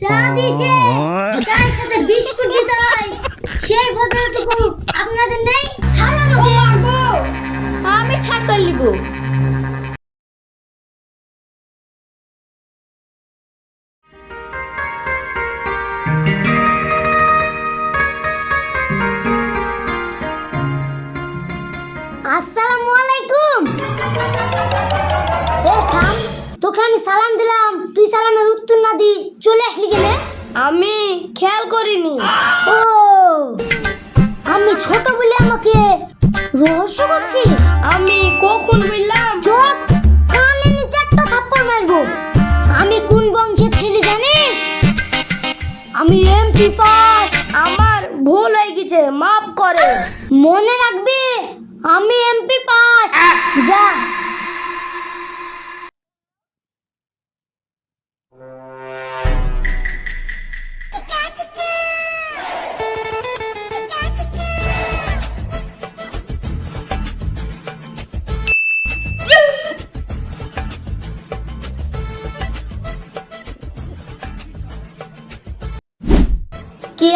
চা দিয়েছে। চায়ের সাথে বিস্কুট দিতে হয়। সেই বদলটুকু আপনাদের নেই? ছাড়ানো আমি ছাড় করে নিব। না দি চলে আসলি কেনে? আমি খেয়াল করিনি। ও আমি ছোট বলে আমাকে রহস্য করছিস? আমি কখন বললাম? চোখ কানে নিচে একটা থাপ্পড় মারবো। আমি কোন বংশের ছেলে জানিস? আমি এমপি পাস। আমার ভুল হয়ে গেছে মাফ করে। মনে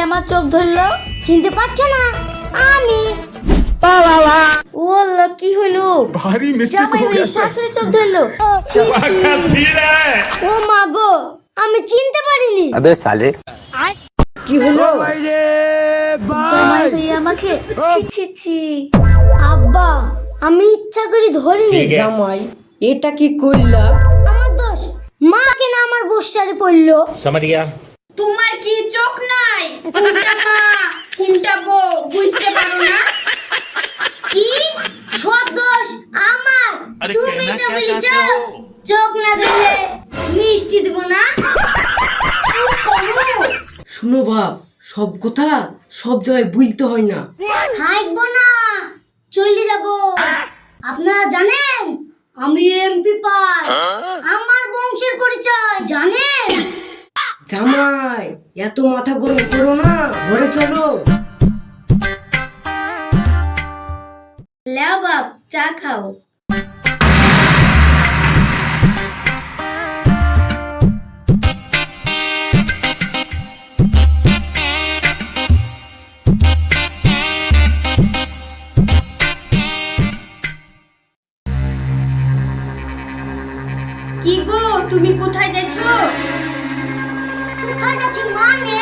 আমার চোখ ধরলো চিনতে পারছো না আমি ও আল্লাহ কি হলো भारी मिस्टेक জামাই हो ওই गया শাশুড়ি চোখ ধরলো ছি, ছি। ও মা গো আমি চিনতে পারিনি अबे साले কি হলো জামাই ভাই আমাকে ছি ছি ছি আব্বা আমি ইচ্ছা করে ধরিনি জামাই এটা কি করলা আমার দোষ মা কেন আমার বসারে পড়লো समझ गया তোমার কি চোখ নাই কোনটা মা কোনটা বউ বুঝতে পারো না? কি? সব দোষ আমার। তুমি তো বলেছ চোখ না দিলে মিষ্টি দেবো না। শুনো বাপ সব কথা সব জায়গায় বলতে হয় না। থাকব না। চলে যাব। আপনারা জানেন আমি এমপি পাস। আমার বংশের জামাই, এত মাথা গরম করো না, ঘরে চলো। লেও বাপ, চা খাও। কি গো, তুমি কোথায় যাচ্ছো যাচ্ছি মানে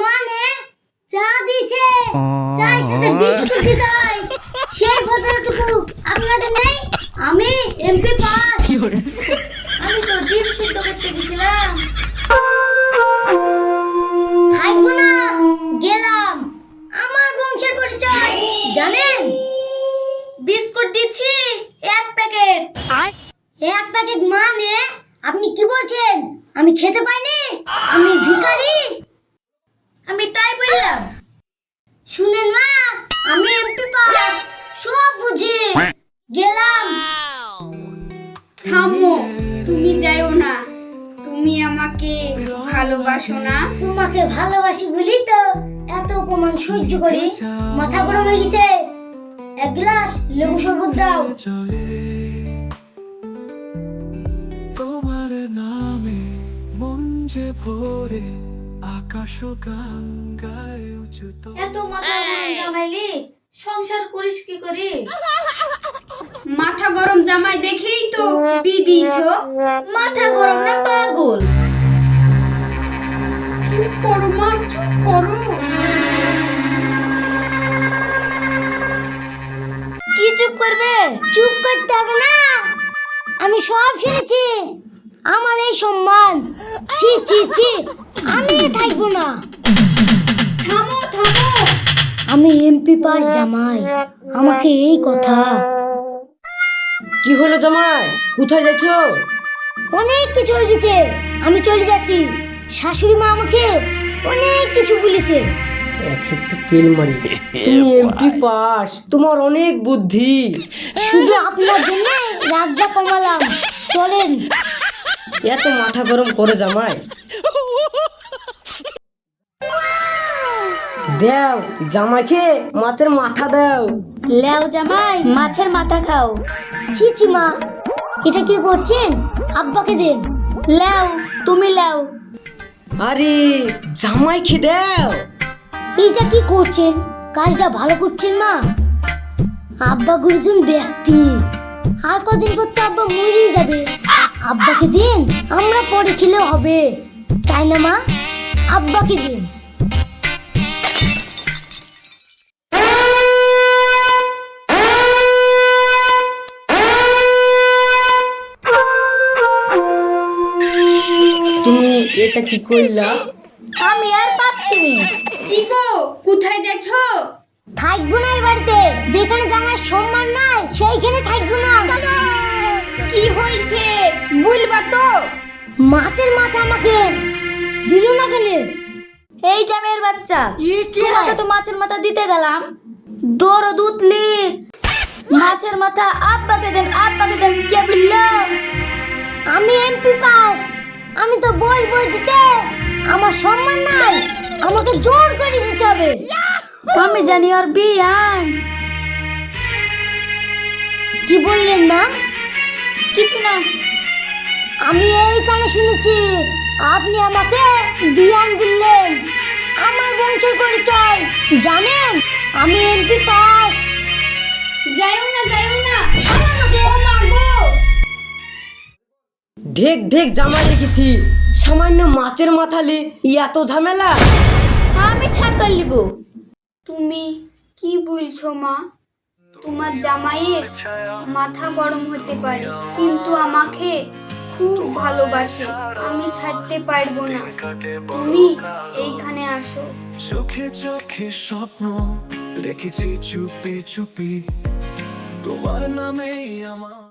মানে? সাথে বিস্কুট দিতে হয় আপনাদের আমি এমপি দিচ্ছি? এক প্যাকেট। এক প্যাকেট মানে? আপনি কি বলছেন? আমি খেতে পাইনি? আমি ভিখারি? আমি তাই বললাম। শুনেন মা আমি এমপি পাস সব বুঝি। গেলাম। থামো তুমি যাইও না। তুমি আমাকে ভালোবাসো না। তোমাকে ভালোবাসি বলি তো এত অপমান সহ্য করি। মাথা গরম হয়ে গেছে। এক গ্লাস লেবু শরবত দাও। তোমার নামে মন যে ভোরে আকাশ ও গান গায় উচ্চত এত মাথা গরম জামাইলি সংসার করিস কি করে? মাথা গরম জামাই দেখেই তো বি দিয়েছ। মাথা গরম না পাগল? চুপ করো মা চুপ করো। করবে? চুপ করতে হবে না। আমি সব শুনেছি। আমার এই সম্মান। ছি ছি ছি। আমি থাকব না। থামো থামো। আমি এমপি পাস জামাই। আমাকে এই কথা। কি হলো জামাই? কোথায় যাচ্ছ? অনেক কিছু হয়ে গেছে। আমি চলে যাচ্ছি। শাশুড়ি মা আমাকে অনেক কিছু বলেছে। একটু তেল মারি। তুমি এমপি পাস তোমার অনেক বুদ্ধি। শুধু আপনার জন্য রাগটা কমালাম। চলেন। এত মাথা গরম করে জামাই। দেও জামাইকে মাছের মাথা দাও। লেও জামাই মাছের মাথা খাও। চিচি মা। এটা কি করছেন? আব্বাকে দেন। লেও তুমি লেও। আরে জামাইকে দাও। এইটা কি করছেন? কাজটা ভালো করছেন মা আব্বা গুরুজন ব্যক্তি। আর কদিন পর তো আব্বা মরেই যাবে। আব্বাকে দিন আমরা পরে খেলেও হবে। তাই না মা? আব্বাকে দিন। তুমি এটা কি করলা আমি আর পাচ্ছি নি। কি গো? কোথায় যাচ্ছ? থাকব না এই বাড়িতে। যেখানে জামার সম্মান নাই সেইখানে থাকব না। কি হয়েছে? বলবা তো। মাছের মাথা আমাকে দিল না কেন? এই জামের বাচ্চা তোমাকে তো মাছের মাথা দিতে গেলাম। দৌড় দুতলি মাছের মাথা আব্বাকে দেন আব্বাকে দেন কে বলল? আমি এমপি পাস। আমি তো বলব দিতে। আমার সম্মান নাই। আমাকে জোর করে দিতে হবে। আমি জানি আর বিয়ান। কি বললেন না কিছু না। আমি এই কানে শুনেছি, আপনি আমাকে বিয়ান দিলেন আমার বংশের পরিচয়, জানেন? আমি এমপি পাস। যাইও ঢেক ঢেক জামা রেখেছি। সামান্য মাছের মাথালে এত ঝামেলা? আমি ছাড় করে নিব। তুমি কি বলছো মা? তোমার জামাইয়ের মাথা গরম হতে পারে কিন্তু আমাকে খুব ভালোবাসে। আমি ছাড়তে পারব না। তুমি এইখানে আসো। চোখে চোখে স্বপ্ন রেখেছি চুপি চুপি। তোমার নামেই আমার